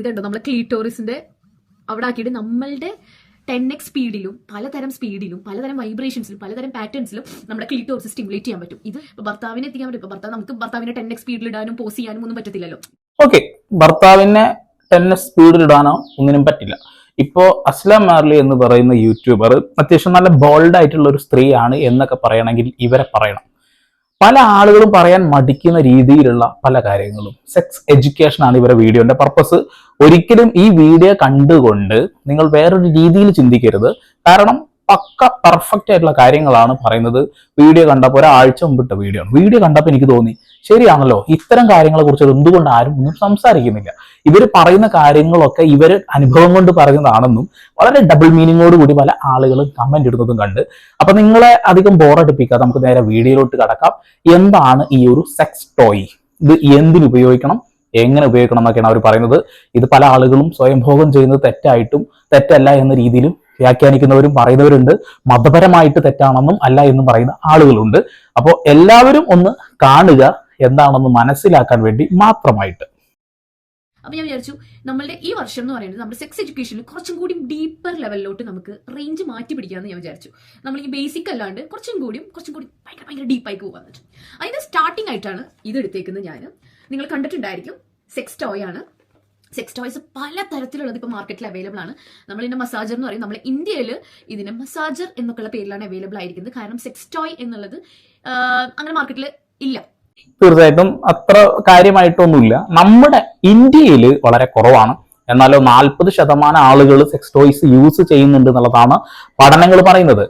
ഇത് കണ്ടോ? നമ്മളെ ക്ലീറ്റോറിസിന്റെ അവിടെ ആക്കിയിട്ട് നമ്മളുടെ ടെൻ എക്സ് സ്പീഡിലും പലതരം സ്പീഡിലും പലതരം വൈബ്രേഷൻസിലും പലതരം പാറ്റേൺസിലും നമ്മുടെ ക്ലീറ്റോറിസ് സ്റ്റിമുലേറ്റ് ചെയ്യാൻ പറ്റും. ഇത് ഇപ്പൊ ഭർത്താവിനെ എത്തിക്കാൻ പറ്റും. ഇപ്പൊ ഭർത്താവ് നമുക്ക് ഭർത്താവിനെ ടെൻ എക്സ് സ്പീഡിൽ ഇടാനും പോസ് ചെയ്യാനും ഒന്നും പറ്റത്തില്ലല്ലോ. ഓക്കെ ഭർത്താവിനെ ടെൻ സ്പീഡിൽ ഇടാനോ ഒന്നിനും പറ്റില്ല. ഇപ്പോ അസ്ലാം മാർലി എന്ന് പറയുന്ന യൂട്യൂബർ അത്യാവശ്യം നല്ല ബോൾഡ് ആയിട്ടുള്ള ഒരു സ്ത്രീയാണ് എന്നൊക്കെ പറയണമെങ്കിൽ ഇവരെ പറയണം. പല ആളുകളും പറയാൻ മടിക്കുന്ന രീതിയിലുള്ള പല കാര്യങ്ങളും. സെക്സ് എഡ്യൂക്കേഷൻ ആണ് ഇവരുടെ വീഡിയോന്റെ പർപ്പസ് ഒരിക്കലും ഈ വീഡിയോ കണ്ടുകൊണ്ട് നിങ്ങൾ വേറൊരു രീതിയിൽ ചിന്തിക്കരുത്. കാരണം പക്ക പെർഫെക്റ്റ് ആയിട്ടുള്ള കാര്യങ്ങളാണ് പറയുന്നത്. വീഡിയോ കണ്ടപ്പോൾ ഒരാഴ്ച മുമ്പിട്ട വീഡിയോ ആണ്. വീഡിയോ കണ്ടപ്പോൾ എനിക്ക് തോന്നി ശരിയാണല്ലോ? ഇത്തരം കാര്യങ്ങളെ കുറിച്ച് എന്തുകൊണ്ട് ആരും ഒന്നും സംസാരിക്കുന്നില്ല. ഇവർ പറയുന്ന കാര്യങ്ങളൊക്കെ ഇവർ അനുഭവം കൊണ്ട് പറയുന്നതാണെന്നും വളരെ ഡബിൾ മീനിങ്ങോട് കൂടി പല ആളുകളും കമന്റ് ഇടുന്നതും കണ്ട്. അപ്പൊ നിങ്ങളെ അധികം ബോറടിപ്പിക്കാതെ നമുക്ക് നേരെ വീഡിയോയിലോട്ട് കടക്കാം. എന്താണ് ഈ ഒരു സെക്സ് ടോയ് ഇത് എന്തിനു ഉപയോഗിക്കണം? എങ്ങനെ ഉപയോഗിക്കണം എന്നൊക്കെയാണ് അവർ പറയുന്നത്. ഇത് പല ആളുകളും സ്വയംഭോഗം ചെയ്യുന്നത് തെറ്റായിട്ടും തെറ്റല്ല എന്ന രീതിയിലും വ്യാഖ്യാനിക്കുന്നവരും പറയുന്നവരുണ്ട്. മതപരമായിട്ട് തെറ്റാണെന്നും അല്ല എന്നും പറയുന്ന ആളുകളുണ്ട്. അപ്പോൾ എല്ലാവരും ഒന്ന് കാണുക. എന്താണെന്ന് മനസ്സിലാക്കാൻ വേണ്ടി മാത്രമായിട്ട്. അപ്പൊ ഞാൻ വിചാരിച്ചു നമ്മളുടെ ഈ വർഷം എന്ന് പറയുന്നത് നമ്മുടെ സെക്സ് എഡ്യൂക്കേഷനിൽ കുറച്ചും കൂടി ഡീപ്പർ ലെവലിലോട്ട് നമുക്ക് റേഞ്ച് മാറ്റി പിടിക്കാമെന്ന് ഞാൻ വിചാരിച്ചു. നമ്മൾ ഈ ബേസിക് അല്ലാണ്ട് കുറച്ചും കൂടിയും കുറച്ചും കൂടി ഭയങ്കര ഭയങ്കര ഡീപ്പായി പോകാൻ പറ്റും അതിന്റെ സ്റ്റാർട്ടിംഗ് ആയിട്ടാണ് ഇത് എടുത്തേക്കുന്നത് ഞാൻ നിങ്ങൾ കണ്ടിട്ടുണ്ടായിരിക്കും സെക്സ് ടോയ് ആണ്. സെക്സ് ടോയ്സ് പല തരത്തിലുള്ളത് ഇപ്പോൾ മാർക്കറ്റിൽ അവൈലബിൾ ആണ്. നമ്മൾ ഇതിന്റെ മസാജർ എന്ന് പറയും. നമ്മൾ ഇന്ത്യയിൽ ഇതിന് മസാജർ എന്നൊക്കെയുള്ള പേരിലാണ് അവൈലബിൾ ആയിരിക്കുന്നത്. കാരണം സെക്സ് ടോയ് എന്നുള്ളത് അങ്ങനെ മാർക്കറ്റിൽ ഇല്ല. തീർച്ചയായിട്ടും അത്ര കാര്യമായിട്ടൊന്നുമില്ല. നമ്മുടെ ഇന്ത്യയിൽ വളരെ കുറവാണ്. എന്നാലോ നാൽപ്പത് ശതമാനം ആളുകൾ സെക്സ് ടോയ്സ് യൂസ് ചെയ്യുന്നുണ്ട് എന്നുള്ളതാണ് പഠനങ്ങൾ പറയുന്നത്.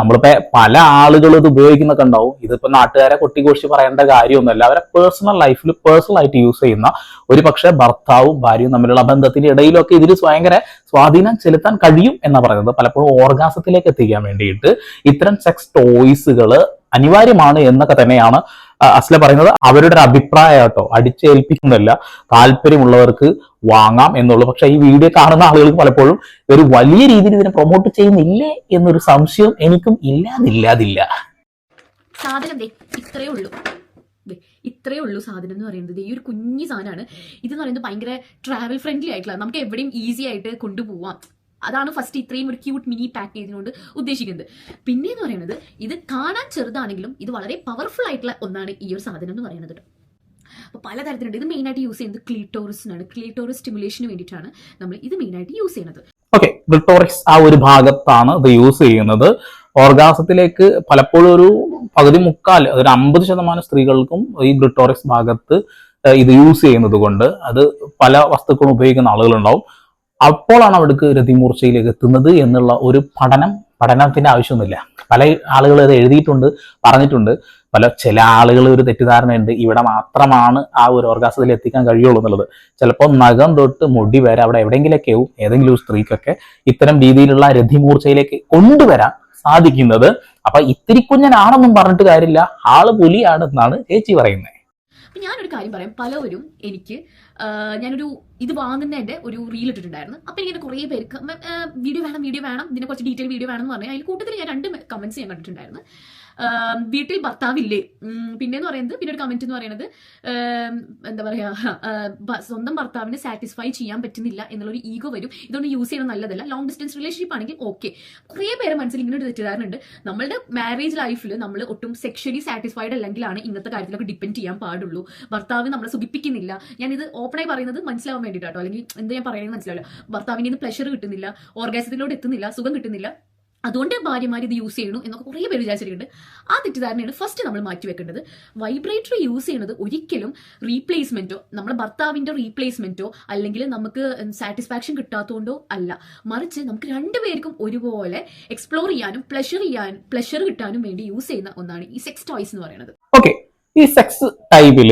നമ്മളിപ്പോ പല ആളുകൾ ഇത് ഉപയോഗിക്കുന്നൊക്കെ ഉണ്ടാവും ഇതിപ്പോ നാട്ടുകാരെ കൊട്ടിഘോഷി പറയേണ്ട കാര്യമൊന്നുമല്ല. അവരെ പേഴ്സണൽ ലൈഫിൽ പേഴ്സണൽ ആയിട്ട് യൂസ് ചെയ്യുന്ന ഒരു പക്ഷേ ഭർത്താവും ഭാര്യയും തമ്മിലുള്ള ബന്ധത്തിന്റെ ഇടയിലൊക്കെ ഇതിൽ ഭയങ്കര സ്വാധീനം ചെലുത്താൻ കഴിയും എന്ന് പറയുന്നത്. പലപ്പോഴും ഓർഗാസത്തിലേക്ക് എത്തിക്കാൻ വേണ്ടിയിട്ട് ഇത്തരം സെക്സ് ടോയ്സുകൾ അനിവാര്യമാണ് എന്നൊക്കെ തന്നെയാണ് അസ്ല പറയുന്നത് അവരുടെ ഒരു അഭിപ്രായം കേട്ടോ അടിച്ചേൽപ്പിക്കുന്നില്ല താല്പര്യമുള്ളവർക്ക് വാങ്ങാം എന്നുള്ളു. പക്ഷെ ഈ വീഡിയോ കാണുന്ന ആളുകൾക്ക് പലപ്പോഴും ഒരു വലിയ രീതിയിൽ ഇതിനെ പ്രൊമോട്ട് ചെയ്യുന്നില്ലേ എന്നൊരു സംശയം എനിക്കും ഇല്ലാതില്ലാതില്ല സാധനം ഇത്രയേ ഉള്ളൂ. ഇത്രയേ ഉള്ളൂ സാധനം എന്ന് പറയുന്നത്. ഈ ഒരു കുഞ്ഞു സാധനമാണ്. ഇതെന്ന് പറയുന്നത് ഭയങ്കര ട്രാവൽ ഫ്രണ്ട്ലി ആയിട്ടുള്ള നമുക്ക് എവിടെയും ഈസി ആയിട്ട് കൊണ്ടുപോവാം. അതാണ് ഫസ്റ്റ് ഇത്രയും ഒരു ക്യൂട്ട് മിനി പാക്കേജിനോട് ഉദ്ദേശിക്കുന്നത്. പിന്നെ എന്ന് പറയുന്നത് ഇത് കാണാൻ ചെറുതാണെങ്കിലും ഇത് വളരെ പവർഫുൾ ആയിട്ടുള്ള ഒന്നാണ് ഈ ഒരു സാധനം എന്ന് പറയുന്നത് അപ്പോൾ പലതരത്തിലുണ്ട്. ഇത് മെയിനായിട്ട് യൂസ് ചെയ്യുന്നത് ക്ലീറ്റോറിസിനാണ് ക്ലീറ്റോറിസ് സ്റ്റിമുലേഷന് വേണ്ടിയിട്ടാണ് നമ്മൾ ഇത് മെയിനായിട്ട് യൂസ് ചെയ്യുന്നത്. ഓക്കെ ക്ലിട്ടോറിക്സ് ആ ഒരു ഭാഗത്താണ് ഇത് യൂസ് ചെയ്യുന്നത്. ഓർഗാസത്തിലേക്ക് പലപ്പോഴും ഒരു പകുതി മുക്കാൽ ഒരു അമ്പത് ശതമാനം സ്ത്രീകൾക്കും ഈ ഗ്ലിട്ടോറിക്സ് ഭാഗത്ത് ഇത് യൂസ് ചെയ്യുന്നത് കൊണ്ട് അത് പല വസ്തുക്കളും ഉപയോഗിക്കുന്ന ആളുകളുണ്ടാവും. അപ്പോഴാണ് അവിടേക്ക് രതിമൂർച്ചയിലേക്ക് എത്തുന്നത് എന്നുള്ള ഒരു പഠനം പഠനത്തിന്റെ ആവശ്യമൊന്നുമില്ല. പല ആളുകൾ അത് എഴുതിയിട്ടുണ്ട് പറഞ്ഞിട്ടുണ്ട്. പല ചില ആളുകൾ ഒരു തെറ്റിദ്ധാരണയുണ്ട്. ഇവിടെ മാത്രമാണ് ആ ഒരു ഓർഗാസത്തിൽ എത്തിക്കാൻ കഴിയുള്ളൂ എന്നുള്ളത്. ചിലപ്പോൾ നഖം തൊട്ട് മുടി വരെ അവിടെ എവിടെയെങ്കിലൊക്കെ ആവും ഏതെങ്കിലും സ്ത്രീക്കൊക്കെ ഇത്തരം രീതിയിലുള്ള രതിമൂർച്ചയിലേക്ക് കൊണ്ടുവരാൻ സാധിക്കുന്നത്. അപ്പൊ ഇത്തിരി കുഞ്ഞനാണെന്നും പറഞ്ഞിട്ട് കാര്യമില്ല. ആൾ പുലിയാണെന്നാണ് ചേച്ചി പറയുന്നത്. അപ്പൊ ഞാനൊരു കാര്യം പറയാം. പലവരും എനിക്ക് ഞാനൊരു ഇത് വാങ്ങുന്നതിന്റെ ഒരു റീൽ ഇട്ടിട്ടുണ്ടായിരുന്നു. അപ്പൊ ഇങ്ങനെ കുറേ പേർക്ക് വീഡിയോ വേണം വീഡിയോ വേണം ഇതിനെ കുറച്ച് ഡീറ്റെയിൽ വീഡിയോ വേണം എന്ന് പറഞ്ഞാൽ അതിൽ കൂട്ടത്തിൽ ഞാൻ രണ്ട് കമന്റ്സ് ഞാൻ കണ്ടിട്ടുണ്ടായിരുന്നു. വീട്ടിൽ ഭർത്താവില്ലേ? പിന്നെ എന്ന് പറയുന്നത് പിന്നെ ഒരു കമന്റ് എന്ന് പറയുന്നത് എന്താ പറയാ സ്വന്തം ഭർത്താവിനെ സാറ്റിസ്ഫൈ ചെയ്യാൻ പറ്റുന്നില്ല എന്നുള്ളൊരു ഈഗോ വരും. ഇതൊന്നും യൂസ് ചെയ്യണം നല്ലതല്ല. ലോങ് ഡിസ്റ്റൻസ് റിലേഷൻഷിപ്പ് ആണെങ്കിൽ ഓക്കെ കുറേ പേരെ മനസ്സിൽ ഇങ്ങനെ ഒരു തെറ്റിദ്ധാരണ നമ്മളുടെ മാരേജ് ലൈഫിൽ നമ്മൾ ഒട്ടും സെക്ഷലി സാറ്റിസ്ഫൈഡ് അല്ലെങ്കിലാണ് ഇന്നത്തെ കാര്യത്തിലൊക്കെ ഡിപ്പെൻഡ് ചെയ്യാൻ പാടുള്ളൂ. ഭർത്താവ് നമ്മളെ സുഖിപ്പിക്കുന്നില്ല. ഞാനിത് ഓപ്പണായി പറയുന്നത് മനസ്സിലാവാൻ വേണ്ടിയിട്ടോ അല്ലെങ്കിൽ എന്താ ഞാൻ പറയുന്നത് മനസ്സിലാവില്ല. ഭർത്താവിന് ഇന്ന് പ്ലഷർ കിട്ടുന്നില്ല. ഓർഗാസത്തിലോട് എത്തുന്നില്ല. സുഖം കിട്ടുന്നില്ല. അതുകൊണ്ട് ഭാര്യമാർ ഇത് യൂസ് ചെയ്യണു എന്നൊക്കെ കുറേ പേര് വിചാരിച്ചിട്ടുണ്ട്. ആ തെറ്റിദ്ധാരണയാണ് ഫസ്റ്റ് നമ്മൾ മാറ്റി വെക്കേണ്ടത്. വൈബ്രേറ്റർ യൂസ് ചെയ്യുന്നത് ഒരിക്കലും റീപ്ലേസ്മെന്റോ നമ്മുടെ ഭർത്താവിന്റെ റീപ്ലേസ്മെന്റോ അല്ലെങ്കിൽ നമുക്ക് സാറ്റിസ്ഫാക്ഷൻ കിട്ടാത്തതുകൊണ്ടോ അല്ല. മറിച്ച് നമുക്ക് രണ്ടുപേർക്കും ഒരുപോലെ എക്സ്പ്ലോർ ചെയ്യാനും പ്ലഷർ ചെയ്യാനും പ്ലഷർ കിട്ടാനും വേണ്ടി യൂസ് ചെയ്യുന്ന ഒന്നാണ് ഈ സെക്സ് ടോയ്സ് എന്ന് പറയുന്നത്. ഓക്കെ ഈ സെക്സ് ടൈപ്പിൽ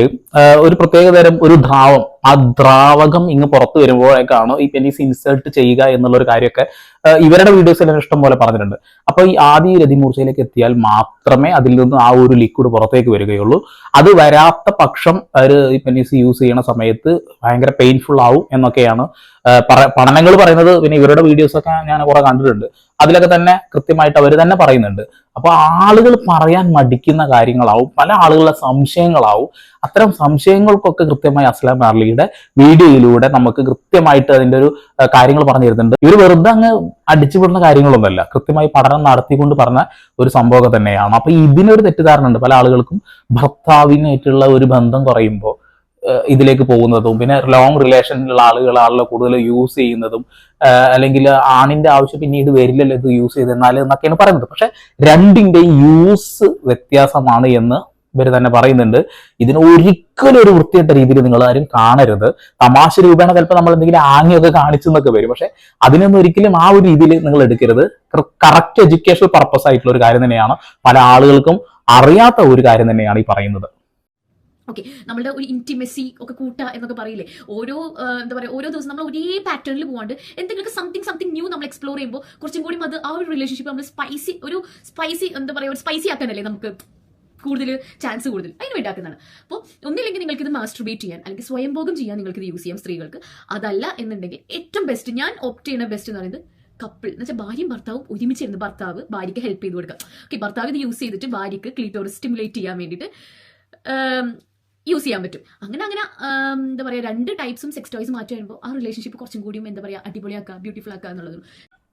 ഒരു പ്രത്യേക തരം ഒരു ദ്രാവം ആ ദ്രാവകം ഇങ്ങ് പുറത്തു വരുമ്പോഴേക്കാണോ ഈ പെനീസ് ഇൻസേർട്ട് ചെയ്യുക എന്നുള്ള ഒരു കാര്യമൊക്കെ ഇവരുടെ വീഡിയോസിൽ ഇഷ്ടം പോലെ പറഞ്ഞിട്ടുണ്ട്. അപ്പോൾ ഈ ആദ്യ രതിമൂർച്ചയിലേക്ക് എത്തിയാൽ മാത്രമേ അതിൽ നിന്ന് ആ ഒരു ലിക്വിഡ് പുറത്തേക്ക് വരികയുള്ളൂ. അത് വരാത്ത പക്ഷം അവർ ഈ പെനീസ് യൂസ് ചെയ്യണ സമയത്ത് ഭയങ്കര പെയിൻഫുൾ ആവും എന്നൊക്കെയാണ് പഠനങ്ങൾ പറയുന്നത്. പിന്നെ ഇവരുടെ വീഡിയോസൊക്കെ ഞാൻ കുറെ കണ്ടിട്ടുണ്ട്. അതിലൊക്കെ തന്നെ കൃത്യമായിട്ട് അവർ തന്നെ പറയുന്നുണ്ട്. അപ്പൊ ആളുകൾ പറയാൻ മടിക്കുന്ന കാര്യങ്ങളാവും പല ആളുകളുടെ സംശയങ്ങളാവും. അത്തരം സംശയങ്ങൾക്കൊക്കെ കൃത്യമായി അസ്ലാം മാർലിയുടെ വീഡിയോയിലൂടെ നമുക്ക് കൃത്യമായിട്ട് അതിന്റെ ഒരു കാര്യങ്ങൾ പറഞ്ഞു തരുന്നുണ്ട്. ഇവർ വെറുതെ അങ്ങ് അടിച്ചുവിടുന്ന കാര്യങ്ങളൊന്നുമല്ല. കൃത്യമായി പഠനം നടത്തിക്കൊണ്ട് പറഞ്ഞ ഒരു സംഭവം തന്നെയാണ്. അപ്പൊ ഇതിനൊരു തെറ്റിദ്ധാരണ ഉണ്ട്. പല ആളുകൾക്കും ഭർത്താവിനായിട്ടുള്ള ഒരു ബന്ധം കുറയുമ്പോൾ ഇതിലേക്ക് പോകുന്നതും പിന്നെ ലോങ് റിലേഷനിലുള്ള ആളുകളാണല്ലോ കൂടുതൽ യൂസ് ചെയ്യുന്നതും അല്ലെങ്കിൽ ആണിന്റെ ആവശ്യം പിന്നീട് വരില്ലല്ലോ ഇത് യൂസ് ചെയ്തെന്നാൽ എന്നൊക്കെയാണ് പറയുന്നത്. പക്ഷെ രണ്ടിന്റെയും യൂസ് വ്യത്യാസമാണ് എന്ന് ഇവർ തന്നെ പറയുന്നുണ്ട്. ഇതിന് ഒരിക്കലും ഒരു വൃത്തിയിട്ട രീതിയിൽ നിങ്ങൾ ആരും കാണരുത്. തമാശ രൂപേണ ചിലപ്പോൾ നമ്മൾ എന്തെങ്കിലും ആംഗ്യമൊക്കെ കാണിച്ചു എന്നൊക്കെ വരും. പക്ഷെ അതിനൊന്നും ഒരിക്കലും ആ ഒരു രീതിയിൽ നിങ്ങൾ എടുക്കരുത്. കറക്റ്റ് എഡ്യൂക്കേഷണൽ പർപ്പസ് ആയിട്ടുള്ള ഒരു കാര്യം തന്നെയാണ് പല ആളുകൾക്കും അറിയാത്ത ഒരു കാര്യം തന്നെയാണ് ഈ പറയുന്നത്. ഓക്കെ നമ്മളുടെ ഒരു ഇന്റിമസി ഒക്കെ കൂട്ടുക എന്നൊക്കെ പറയില്ലേ? ഓരോ എന്താ പറയുക ഓരോ ദിവസം നമ്മൾ ഒരേ പാറ്റേണിൽ പോകാണ്ട് എന്തെങ്കിലും സംതിങ് സംതിങ് ന്യൂ നമ്മൾ എക്സ്പ്ലോർ ചെയ്യുമ്പോൾ കുറച്ചും കൂടി അത് ആ ഒരു റിലേഷൻഷിപ്പ് നമ്മൾ സ്പൈസി ഒരു സ്പൈസി എന്താ പറയുക ഒരു സ്പൈസി ആക്കാനല്ലേ നമുക്ക് കൂടുതൽ ചാൻസ് കൂടുതൽ അതിന് വേണ്ടാക്കുന്നതാണ് അപ്പോൾ ഒന്നില്ലെങ്കിൽ നിങ്ങൾക്ക് ഇത് മാസ്റ്റർബേറ്റ് ചെയ്യാൻ അല്ലെങ്കിൽ സ്വയംഭോഗം ചെയ്യാൻ നിങ്ങൾക്ക് ഇത് യൂസ് ചെയ്യാം സ്ത്രീകൾക്ക്. അതല്ല എന്നുണ്ടെങ്കിൽ ഏറ്റവും ബെസ്റ്റ് ഞാൻ ഓപ്റ്റ് ചെയ്യുന്ന ബെസ്റ്റ് എന്ന് പറയുന്നത് കപ്പിൾ എന്ന് വെച്ചാൽ ഭാര്യയും ഭർത്താവും ഒരുമിച്ചിരുന്ന് ഭർത്താവ് ഭാര്യയ്ക്ക് ഹെൽപ്പ് ചെയ്ത് കൊടുക്കുക. ഓക്കെ ഭർത്താവ് ഇത് യൂസ് ചെയ്തിട്ട് ഭാര്യയ്ക്ക് ക്ലീറ്റോറിസ് സ്റ്റിമുലേറ്റ് ചെയ്യാൻ വേണ്ടിയിട്ട് യൂസ് ചെയ്യാൻ പറ്റും. അങ്ങനെ അങ്ങനെ എന്താ പറയുക രണ്ട് ടൈപ്സും സെക്സ് ടോയ്സ് മാറ്റി വരുമ്പോൾ ആ റിലേഷൻഷിപ്പ് കുറച്ചും കൂടിയും എന്താ പറയുക അടിപൊളിയാക്കുക ബ്യൂട്ടിഫുൾ ആക്കുക എന്നുള്ളത്.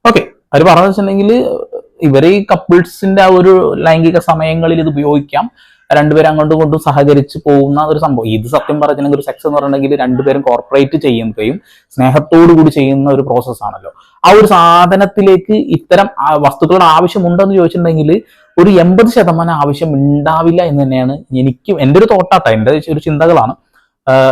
ഓക്കെ അവർ പറഞ്ഞു വെച്ചിട്ടുണ്ടെങ്കിൽ ഇവർ ഈ കപ്പിൾസിന്റെ ആ ഒരു ലൈംഗിക സമയങ്ങളിൽ ഇത് ഉപയോഗിക്കാം. രണ്ടുപേരും അങ്ങോട്ടും ഇങ്ങോട്ടും സഹകരിച്ച് പോകുന്ന ഒരു സംഭവം. ഇത് സത്യം പറഞ്ഞില്ലെങ്കിൽ ഒരു സെക്സ് എന്ന് പറഞ്ഞിട്ടുണ്ടെങ്കിൽ രണ്ടുപേരും കോർപ്പറേറ്റ് ചെയ്യുകയും സ്നേഹത്തോടു കൂടി ചെയ്യുന്ന ഒരു പ്രോസസ്സാണല്ലോ ആ ഒരു സാധനത്തിലേക്ക് ഇത്തരം വസ്തുക്കളുടെ ആവശ്യമുണ്ടെന്ന് ചോദിച്ചിട്ടുണ്ടെങ്കിൽ ഒരു എൺപത് ശതമാനം ആവശ്യം ഉണ്ടാവില്ല എന്ന് തന്നെയാണ് എനിക്ക് എന്റെ ഒരു തോട്ടാട്ട എന്റെ ഒരു ചിന്തകളാണ്.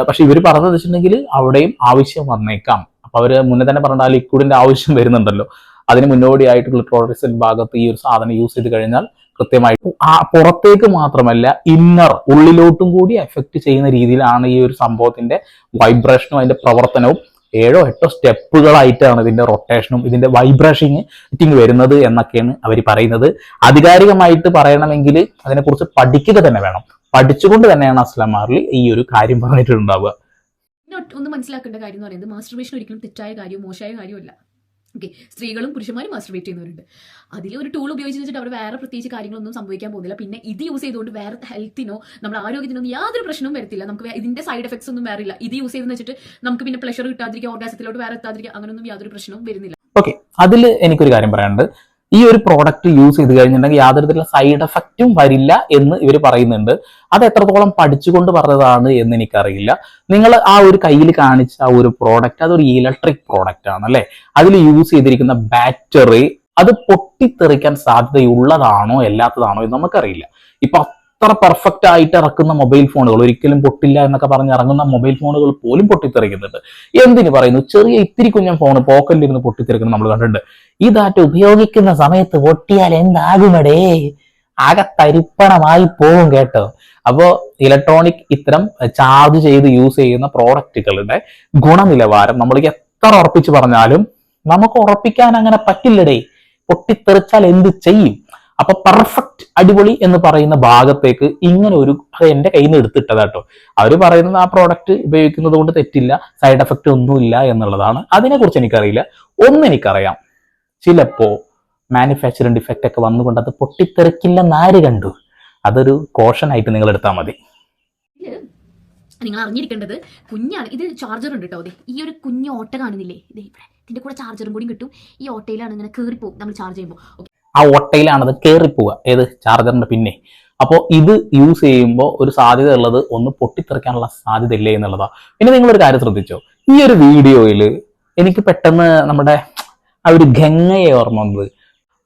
പക്ഷെ ഇവർ പറഞ്ഞത് വെച്ചിട്ടുണ്ടെങ്കിൽ അവിടെയും ആവശ്യം വന്നേക്കാം. അപ്പൊ അവർ മുന്നേ തന്നെ പറഞ്ഞ ആ ലിക്വിഡിന്റെ ആവശ്യം വരുന്നുണ്ടല്ലോ. അതിന് മുന്നോടിയായിട്ട് ക്ലിറ്റോറിസൽ ഭാഗത്ത് ഈ ഒരു സാധനം യൂസ് ചെയ്ത് കഴിഞ്ഞാൽ കൃത്യമായിട്ട് ആ പുറത്തേക്ക് മാത്രമല്ല ഇന്നർ ഉള്ളിലോട്ടും കൂടി എഫക്ട് ചെയ്യുന്ന രീതിയിലാണ് ഈ ഒരു സംഭവത്തിന്റെ വൈബ്രേഷനും അതിന്റെ പ്രവർത്തനവും. ഏഴോ എട്ടോ സ്റ്റെപ്പുകളായിട്ടാണ് ഇതിന്റെ റൊട്ടേഷനും ഇതിന്റെ വൈബ്രേഷനിങ് വരുന്നത് എന്നൊക്കെയാണ് അവർ പറയുന്നത്. ആധികാരികമായിട്ട് പറയണമെങ്കിൽ അതിനെക്കുറിച്ച് പഠിക്കുക തന്നെ വേണം. പഠിച്ചുകൊണ്ട് തന്നെയാണ് അസ്ലാം ഈ ഒരു കാര്യം പറഞ്ഞിട്ടുണ്ടാവുക. ഒന്ന് മനസ്സിലാക്കേണ്ട കാര്യം എന്ന് പറയുന്നത് മാസ്റ്റർബേഷൻ ഒരിക്കലും തെറ്റായ കാര്യവും മോശമായ കാര്യമല്ല ഓക്കെ സ്ത്രീകളും പുരുഷന്മാരും മാസ്റ്റർബേറ്റ് ചെയ്യുന്നവരുണ്ട്. അതിൽ ഒരു ടൂൾ ഉപയോഗിച്ച് വെച്ചിട്ട് അവർ വേറെ പ്രത്യേകിച്ച് കാര്യങ്ങളൊന്നും സംഭവിക്കാൻ പോകുന്നില്ല. പിന്നെ ഇത് യൂസ് ചെയ്തുകൊണ്ട് വേറെ ഹെൽത്തിനോ നമ്മുടെ ആരോഗ്യത്തിനൊന്നും യാതൊരു പ്രശ്നവും വരത്തില്ല. നമുക്ക് ഇതിന്റെ സൈഡ് എഫക്ട്സ് ഒന്നും വേറില്ല. ഇത് യൂസ് ചെയ്തെന്ന് വെച്ചിട്ട് നമുക്ക് പിന്നെ പ്ലഷർ കിട്ടാതിരിക്കുക ഓർഗാസത്തിലോട്ട് വേറെ എത്താതിരിക്കുക അങ്ങനെയൊന്നും യാതൊരു പ്രശ്നവും വരുന്നില്ല. ഓക്കെ അതിൽ എനിക്കൊരു കാര്യം പറയാനുണ്ട്. ഈ ഒരു പ്രോഡക്റ്റ് യൂസ് ചെയ്ത് കഴിഞ്ഞിട്ടുണ്ടെങ്കിൽ യാതൊരു സൈഡ് എഫക്റ്റും വരില്ല എന്ന് ഇവർ പറയുന്നുണ്ട്. അത് എത്രത്തോളം പഠിച്ചുകൊണ്ട് പറഞ്ഞതാണ് എന്ന് എനിക്കറിയില്ല. നിങ്ങൾ ആ ഒരു കയ്യിൽ കാണിച്ച ആ ഒരു പ്രോഡക്റ്റ് അതൊരു ഇലക്ട്രിക് പ്രോഡക്റ്റ് ആണ് അല്ലെ? അതിൽ യൂസ് ചെയ്തിരിക്കുന്ന ബാറ്ററി അത് പൊട്ടിത്തെറിക്കാൻ സാധ്യതയുള്ളതാണോ അല്ലാത്തതാണോ എന്ന് നമുക്കറിയില്ല. ഇപ്പൊ അത്ര പെർഫെക്റ്റ് ആയിട്ട് ഇറക്കുന്ന മൊബൈൽ ഫോണുകൾ ഒരിക്കലും പൊട്ടില്ല എന്നൊക്കെ പറഞ്ഞ് ഇറങ്ങുന്ന മൊബൈൽ ഫോണുകൾ പോലും പൊട്ടിത്തെറിക്കുന്നുണ്ട്. എന്തിനു പറയുന്നു? ചെറിയ ഇത്തിരി കുഞ്ഞൻ ഫോൺ പോക്കറ്റിലിരുന്ന് പൊട്ടിത്തെറിക്കുന്നത് നമ്മൾ കണ്ടിട്ടുണ്ട്. ഇതായിട്ട് ഉപയോഗിക്കുന്ന സമയത്ത് പൊട്ടിയാൽ എന്താകുമടേ? ആകെ തരിപ്പണമായി പോകും കേട്ടോ. അപ്പോ ഇലക്ട്രോണിക് ഇത്തരം ചാർജ് ചെയ്ത് യൂസ് ചെയ്യുന്ന പ്രോഡക്റ്റുകളുടെ ഗുണനിലവാരം നമ്മൾ എത്ര ഉറപ്പിച്ച് പറഞ്ഞാലും നമുക്ക് ഉറപ്പിക്കാൻ അങ്ങനെ പറ്റില്ലടേ. പൊട്ടിത്തെറിച്ചാൽ എന്ത് ചെയ്യും? അപ്പൊ പെർഫെക്റ്റ് അടിപൊളി എന്ന് പറയുന്ന ഭാഗത്തേക്ക് ഇങ്ങനെ ഒരു എന്റെ കയ്യിൽ നിന്ന് എടുത്തിട്ടതാട്ടോ അവർ പറയുന്നത് ആ പ്രോഡക്റ്റ് ഉപയോഗിക്കുന്നത് കൊണ്ട് തെറ്റില്ല സൈഡ് എഫക്റ്റ് ഒന്നുമില്ല എന്നുള്ളതാണ്. അതിനെക്കുറിച്ച് എനിക്കറിയില്ല. ഒന്ന് എനിക്കറിയാം. ചിലപ്പോ മാനുഫാക്ചറിങ് ഡിഫക്റ്റ് ഒക്കെ വന്നുകൊണ്ട് അത് പൊട്ടിത്തെറിക്കില്ല നാര് കണ്ടു? അതൊരു കോഷൻ ആയിട്ട് നിങ്ങൾ എടുത്താൽ മതി. നിങ്ങൾ അറിഞ്ഞിരിക്കേണ്ടത് കുഞ്ഞാണ്. ഇത് ചാർജർ ഉണ്ട് കേട്ടോ അതെ ഈ ഒരു കുഞ്ഞ് ഓട്ട കാണുന്നില്ലേ? ഇതേ ഇവിടെ. ഇതിന്റെ കൂടെ ചാർജറും കൂടി കിട്ടും. ഈ ഓട്ടയിലാണ് ഇങ്ങനെ കയറിപ്പോകും നമ്മൾ ചാർജ് ചെയ്യുമ്പോൾ. ഓക്കെ ആ ഒട്ടയിലാണ് അത് കയറിപ്പോവുക ഏത് ചാർജറിന്റെ പിന്നെ. അപ്പോൾ ഇത് യൂസ് ചെയ്യുമ്പോൾ ഒരു സാധ്യത ഉള്ളത് ഒന്ന് പൊട്ടിത്തെറിക്കാനുള്ള സാധ്യത ഇല്ലേ എന്നുള്ളതാണ് പിന്നെ നിങ്ങളൊരു കാര്യം ശ്രദ്ധിച്ചോ? ഈ ഒരു വീഡിയോയിൽ എനിക്ക് പെട്ടെന്ന് നമ്മുടെ ആ ഒരു ഗംഗയെ ഓർമ്മ വന്നത്.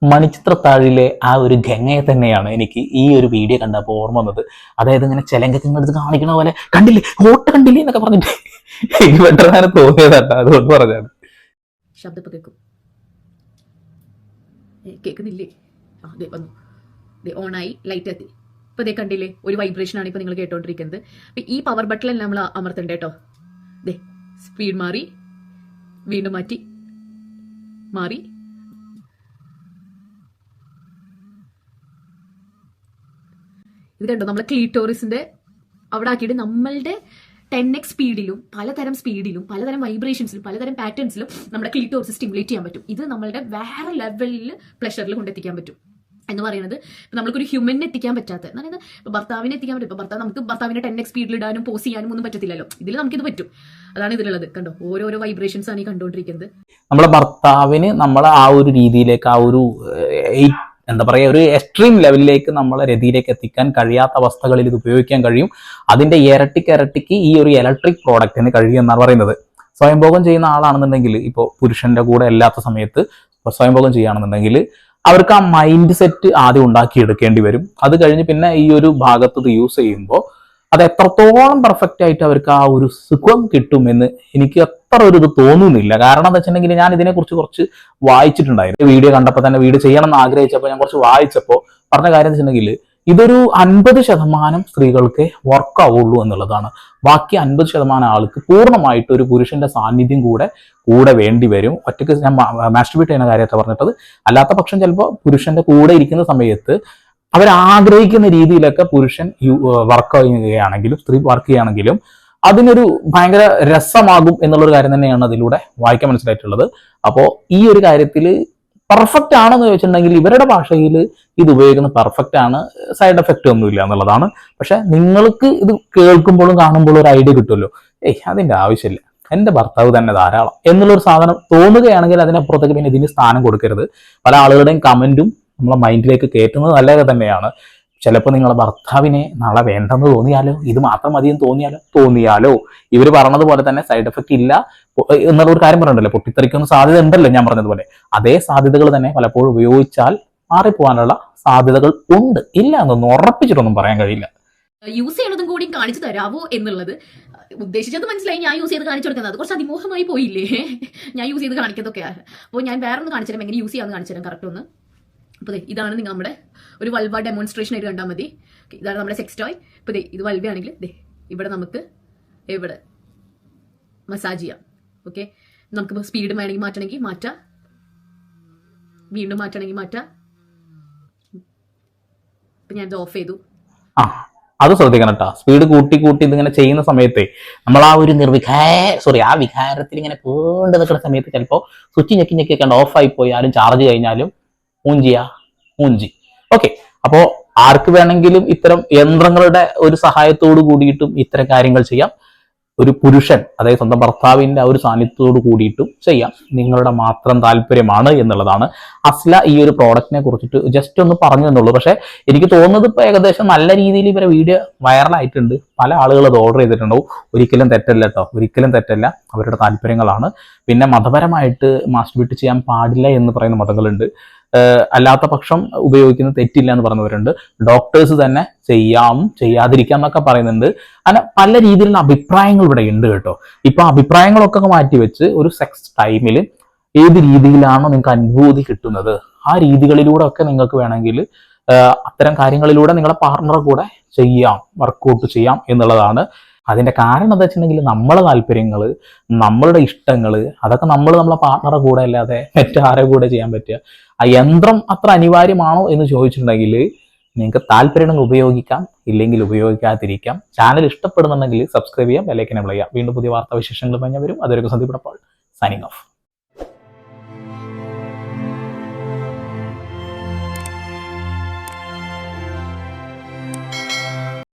മണിച്ചിത്രത്താഴിലെ ആ ഒരു ഗംഗയെ തന്നെയാണ് എനിക്ക് ഈ ഒരു വീഡിയോ കണ്ടപ്പോൾ ഓർമ്മ വന്നത്. അതായത് ഇങ്ങനെ ചിലങ്കൊക്കെ ഇങ്ങനെ എടുത്ത് കാണിക്കണ പോലെ കണ്ടില്ലേ? ഓട്ട കണ്ടില്ലേ? എന്നൊക്കെ പറഞ്ഞിട്ട് എനിക്ക് പെട്ടെന്ന് തോന്നിയതല്ല അതുകൊണ്ട് പറഞ്ഞാണ് ശബ്ദം കേൾക്കുന്നില്ലേ? ആ ദേ വന്നു. ദേ ഓണായി ലൈറ്റ് എത്തി. ഇപ്പൊ ദേ കണ്ടില്ലേ? ഒരു വൈബ്രേഷൻ ആണ് ഇപ്പൊ നിങ്ങൾ കേട്ടോണ്ടിരിക്കുന്നത്. അപ്പൊ ഈ പവർ ബട്ടൺ നമ്മൾ അമർത്തണ്ടേ കേട്ടോ ദേ സ്പീഡ് മാറി വീണ്ടും മാറ്റി മാറി. ഇത് കണ്ടോ? നമ്മളെ ക്ലീറ്റോറിസിന്റെ അവിടെ ആക്കിയിട്ട് നമ്മളുടെ ടെൻ എക്സ് സ്പീഡിലും പലതരം സ്പീഡിലും പലതരം വൈബ്രേഷൻസിലും പലതരം പാറ്റേൺസിലും നമ്മുടെ ക്ലീറ്റോറിസ് സ്റ്റിമുലേറ്റ് ചെയ്യാൻ പറ്റും. ഇത് നമ്മളുടെ വേറെ ലെവലിൽ പ്ലഷറിൽ കൊണ്ടെത്തിക്കാൻ പറ്റും. എന്ന് പറയുന്നത് ഇപ്പൊ നമ്മൾക്കൊരു ഹ്യൂമനെ എത്തിക്കാൻ പറ്റാത്ത അതായത് ഇപ്പൊ ഭർത്താവിനെ എത്തിക്കാൻ പറ്റും. ഇപ്പൊ ഭർത്താവ് നമുക്ക് ഭർത്താവിനെ ടെൻ എക്സ് സ്പീഡിൽ ഇടാനും പോസ് ചെയ്യാനും ഒന്നും പറ്റത്തില്ലല്ലോ. ഇതിൽ നമുക്കിത് പറ്റും. അതാണ് ഇതിലുള്ളത്. കണ്ടോ? ഓരോരോ വൈബ്രേഷൻസ് ആണ് ഈ കണ്ടുകൊണ്ടിരിക്കുന്നത് നമ്മളെ ഭർത്താവിന് നമ്മളെ ആ ഒരു രീതിയിലേക്ക് ആ ഒരു എന്താ പറയുക ഒരു എക്സ്ട്രീം ലെവലിലേക്ക് നമ്മളെ രതിയിലേക്ക് എത്തിക്കാൻ കഴിയാത്ത അവസ്ഥകളിൽ ഇത് ഉപയോഗിക്കാൻ കഴിയും. അതിന്റെ ഇരട്ടിക്ക് ഇരട്ടിക്ക് ഈ ഒരു ഇലക്ട്രിക് പ്രോഡക്റ്റിന് കഴിയും എന്നാണ് പറയുന്നത്. സ്വയംഭോഗം ചെയ്യുന്ന ആളാണെന്നുണ്ടെങ്കിൽ ഇപ്പോൾ പുരുഷന്റെ കൂടെ അല്ലാത്ത സമയത്ത് സ്വയംഭോഗം ചെയ്യുകയാണെന്നുണ്ടെങ്കിൽ അവർക്ക് ആ മൈൻഡ് സെറ്റ് ആദ്യം ഉണ്ടാക്കിയെടുക്കേണ്ടി വരും. അത് കഴിഞ്ഞ് പിന്നെ ഈ ഒരു ഭാഗത്ത് യൂസ് ചെയ്യുമ്പോൾ അത് എത്രത്തോളം പെർഫെക്റ്റ് ആയിട്ട് അവർക്ക് ആ ഒരു സുഖം കിട്ടുമെന്ന് എനിക്ക് അത്ര ഒരു ഇത് തോന്നുന്നില്ല. കാരണം എന്താ വെച്ചിട്ടുണ്ടെങ്കിൽ ഞാൻ ഇതിനെക്കുറിച്ച് കുറച്ച് വായിച്ചിട്ടുണ്ടായിരുന്നു. വീഡിയോ കണ്ടപ്പോൾ തന്നെ വീഡിയോ ചെയ്യണം എന്ന് ആഗ്രഹിച്ചപ്പോൾ ഞാൻ കുറച്ച് വായിച്ചപ്പോൾ പറഞ്ഞ കാര്യം വെച്ചിട്ടുണ്ടെങ്കിൽ ഇതൊരു അൻപത് ശതമാനം സ്ത്രീകൾക്ക് വർക്ക് ആവുള്ളൂ എന്നുള്ളതാണ്. ബാക്കി അൻപത് ശതമാനം ആൾക്ക് പൂർണമായിട്ട് ഒരു പുരുഷന്റെ സാന്നിധ്യം കൂടെ കൂടെ വേണ്ടി വരും. ഒറ്റയ്ക്ക് ഞാൻ മാസ്റ്റിബേറ്റ് ചെയ്യുന്ന കാര്യത്തെ പറഞ്ഞിട്ടത്. അല്ലാത്ത പക്ഷം ചിലപ്പോൾ പുരുഷന്റെ കൂടെ ഇരിക്കുന്ന സമയത്ത് അവർ ആഗ്രഹിക്കുന്ന രീതിയിലൊക്കെ പുരുഷൻ വർക്ക് ചെയ്യുകയാണെങ്കിലും സ്ത്രീ വർക്ക് ചെയ്യുകയാണെങ്കിലും അതിനൊരു ഭയങ്കര രസമാകും എന്നുള്ളൊരു കാര്യം തന്നെയാണ് അതിലൂടെ വായിക്കാൻ മനസ്സിലായിട്ടുള്ളത്. അപ്പോൾ ഈ ഒരു കാര്യത്തിൽ പെർഫെക്റ്റ് ആണെന്ന് ചോദിച്ചിട്ടുണ്ടെങ്കിൽ ഇവരുടെ ഭാഷയിൽ ഇത് ഉപയോഗിക്കുന്ന പെർഫെക്റ്റ് ആണ്. സൈഡ് എഫക്റ്റ് ഒന്നുമില്ല എന്നുള്ളതാണ്. പക്ഷെ നിങ്ങൾക്ക് ഇത് കേൾക്കുമ്പോഴും കാണുമ്പോഴും ഒരു ഐഡിയ കിട്ടുമല്ലോ. ഏയ് അതിന്റെ ആവശ്യമില്ല. എന്റെ ഭർത്താവ് തന്നെ ധാരാളം എന്നുള്ളൊരു സാധനം തോന്നുകയാണെങ്കിൽ അതിനപ്പുറത്തേക്ക് പിന്നെ ഇതിന് സ്ഥാനം കൊടുക്കരുത്. പല ആളുകളുടെയും കമന്റും നമ്മളെ മൈൻഡിലേക്ക് കയറ്റുന്നത് നല്ലത് തന്നെയാണ്. ചിലപ്പോൾ നിങ്ങളെ ഭർത്താവിനെ നാളെ വേണ്ടെന്ന് തോന്നിയാലോ? ഇത് മാത്രം മതി എന്ന് തോന്നിയാലോ? തോന്നിയാലോ ഇവർ പറഞ്ഞതുപോലെ തന്നെ സൈഡ് എഫക്റ്റ് ഇല്ല. എന്നുള്ള ഒരു കാര്യം പറഞ്ഞല്ലോ പൊട്ടിത്തെറിക്കുന്ന സാധ്യത ഉണ്ടല്ലോ ഞാൻ പറഞ്ഞതുപോലെ. അതേ സാധ്യതകൾ തന്നെ പലപ്പോഴും ഉപയോഗിച്ചാൽ മാറിപ്പോകാനുള്ള സാധ്യതകൾ ഉണ്ട്. ഇല്ല എന്നൊന്നും ഉറപ്പിച്ചിട്ടൊന്നും പറയാൻ കഴിയില്ല. യൂസ് ചെയ്യണതും കൂടി കാണിച്ചു തരാവോ എന്നുള്ളത്? ഉദ്ദേശിച്ചത് മനസ്സിലായി. ഞാൻ യൂസ് ചെയ്ത് കാണിച്ചു കൊടുക്കുന്നത്. കുറച്ച് അതിമോഹമായി പോയില്ലേ? ഞാൻ യൂസ് ചെയ്ത് കാണിക്കുന്നതൊക്കെയാണ് അപ്പോൾ ഞാൻ വേറെ ഒന്ന് കാണിച്ചു തരാം. എങ്ങനെ യൂസ് ചെയ്യാമെന്ന് കാണിച്ചു തരാം. കറക്റ്റ് ഒന്ന്. അപ്പോൾ ഇതാണ് നിങ്ങൾ നമ്മുടെ ഒരു വൽവ ഡെമോൺസ്ട്രേഷൻ ആയിട്ട് കണ്ടാൽ മതി. ഇതാണ് നമ്മുടെ സെക്സ് ടോയ് ഇപ്പോൾ ഇത് വൽവ ആണെങ്കിൽ ദേ ഇവിടെ നമുക്ക് ഇവിടെ മസാജ് ചെയ്യാം. ഓക്കെ നമുക്ക് സ്പീഡ് വേണമെങ്കിൽ മാറ്റണമെങ്കിൽ മാറ്റാം. വീണ്ടും മാറ്റണമെങ്കിൽ മാറ്റാം. ഇപ്പം ഞാനിത് ഓഫ് ചെയ്തു. ആ അത് ശ്രദ്ധിക്കണം കേട്ടോ സ്പീഡ് കൂട്ടി കൂട്ടി ഇതിങ്ങനെ ചെയ്യുന്ന സമയത്തെ നമ്മൾ ആ ഒരു നിർവികാര സോറി ആ വികാരത്തിൽ ഇങ്ങനെ പൂണ്ട് നിൽക്കുന്ന സമയത്ത് ചിലപ്പോൾ സ്വിച്ച് ഞെക്കി ഞെക്കി കണ്ട് ഓഫ് ആയി പോയി ആരും ചാർജ് കഴിഞ്ഞാലും മൂഞ്ചിയ മൂഞ്ചി ഓക്കെ അപ്പോ ആർക്ക് വേണമെങ്കിലും ഇത്തരം യന്ത്രങ്ങളുടെ ഒരു സഹായത്തോട് കൂടിയിട്ടും ഇത്തരം കാര്യങ്ങൾ ചെയ്യാം. ഒരു പുരുഷൻ അതായത് സ്വന്തം ഭർത്താവിന്റെ ആ ഒരു സാന്നിധ്യത്തോട് കൂടിയിട്ടും ചെയ്യാം. നിങ്ങളുടെ മാത്രം താല്പര്യമാണ് എന്നുള്ളതാണ്. അസ്ല ഈ ഒരു പ്രോഡക്റ്റിനെ കുറിച്ചിട്ട് ജസ്റ്റ് ഒന്ന് പറഞ്ഞു എന്നുള്ളൂ. പക്ഷേ എനിക്ക് തോന്നുന്നത് ഇപ്പൊ ഏകദേശം നല്ല രീതിയിൽ ഇവരെ വീഡിയോ വൈറലായിട്ടുണ്ട് പല ആളുകൾ അത് ഓർഡർ ചെയ്തിട്ടുണ്ടാവും. ഒരിക്കലും തെറ്റല്ല കേട്ടോ ഒരിക്കലും തെറ്റല്ല. അവരുടെ താല്പര്യങ്ങളാണ്. പിന്നെ മതപരമായിട്ട് മാസ്റ്റ് ബിറ്റ് ചെയ്യാൻ പാടില്ല എന്ന് പറയുന്ന മതങ്ങളുണ്ട്. അല്ലാത്ത പക്ഷം ഉപയോഗിക്കുന്നത് തെറ്റില്ല എന്ന് പറഞ്ഞവരുണ്ട്. ഡോക്ടേഴ്സ് തന്നെ ചെയ്യാം ചെയ്യാതിരിക്കാം എന്നൊക്കെ പറയുന്നുണ്ട്. അങ്ങനെ പല രീതിയിലുള്ള അഭിപ്രായങ്ങൾ ഇവിടെ ഉണ്ട് കേട്ടോ. ഇപ്പൊ അഭിപ്രായങ്ങളൊക്കെ മാറ്റിവെച്ച് ഒരു സെക്സ് ടൈമിൽ ഏത് രീതിയിലാണോ നിങ്ങൾക്ക് അനുഭൂതി കിട്ടുന്നത്? ആ രീതികളിലൂടെ ഒക്കെ നിങ്ങൾക്ക് വേണമെങ്കിൽ അത്തരം കാര്യങ്ങളിലൂടെ നിങ്ങളുടെ പാർട്ണറെ കൂടെ ചെയ്യാം വർക്കൗട്ട് ചെയ്യാം എന്നുള്ളതാണ് അതിന്റെ കാരണം എന്താ വെച്ചിട്ടുണ്ടെങ്കിൽ നമ്മളെ താല്പര്യങ്ങൾ നമ്മളുടെ ഇഷ്ടങ്ങൾ അതൊക്കെ നമ്മൾ നമ്മളെ പാർട്ണറെ കൂടെ അല്ലാതെ മറ്റാരെ കൂടെ ചെയ്യാൻ പറ്റുക. ആ യന്ത്രം അത്ര അനിവാര്യമാണോ എന്ന് ചോദിച്ചിട്ടുണ്ടെങ്കിൽ നിങ്ങൾക്ക് താല്പര്യങ്ങൾ ഉപയോഗിക്കാം ഇല്ലെങ്കിൽ ഉപയോഗിക്കാതിരിക്കാം. ചാനൽ ഇഷ്ടപ്പെടുന്നുണ്ടെങ്കിൽ സബ്സ്ക്രൈബ് ചെയ്യാം ബെല്ലൈക്കൻ വിളിക്കാം വീണ്ടും പുതിയ വാർത്താ വിശേഷങ്ങൾ പറഞ്ഞാൽ വരും അതൊരു സന്ദീപ് സൈനിങ് ഓഫ്